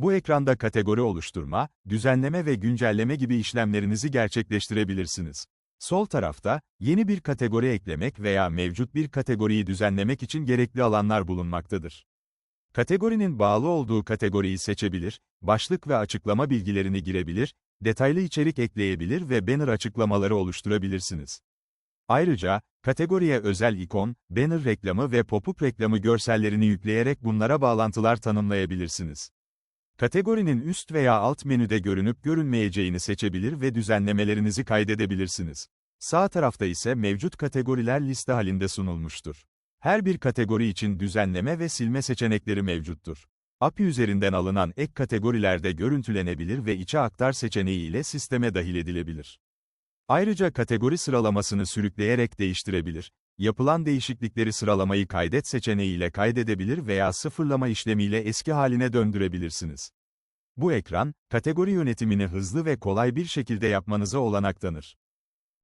Bu ekranda kategori oluşturma, düzenleme ve güncelleme gibi işlemlerinizi gerçekleştirebilirsiniz. Sol tarafta, yeni bir kategori eklemek veya mevcut bir kategoriyi düzenlemek için gerekli alanlar bulunmaktadır. Kategorinin bağlı olduğu kategoriyi seçebilir, başlık ve açıklama bilgilerini girebilir, detaylı içerik ekleyebilir ve banner açıklamaları oluşturabilirsiniz. Ayrıca, kategoriye özel ikon, banner reklamı ve pop-up reklamı görsellerini yükleyerek bunlara bağlantılar tanımlayabilirsiniz. Kategorinin üst veya alt menüde görünüp görünmeyeceğini seçebilir ve düzenlemelerinizi kaydedebilirsiniz. Sağ tarafta ise mevcut kategoriler liste halinde sunulmuştur. Her bir kategori için düzenleme ve silme seçenekleri mevcuttur. API üzerinden alınan ek kategoriler de görüntülenebilir ve içe aktar seçeneği ile sisteme dahil edilebilir. Ayrıca kategori sıralamasını sürükleyerek değiştirebilir, yapılan değişiklikleri sıralamayı kaydet seçeneğiyle kaydedebilir veya sıfırlama işlemiyle eski haline döndürebilirsiniz. Bu ekran, kategori yönetimini hızlı ve kolay bir şekilde yapmanıza olanak tanır.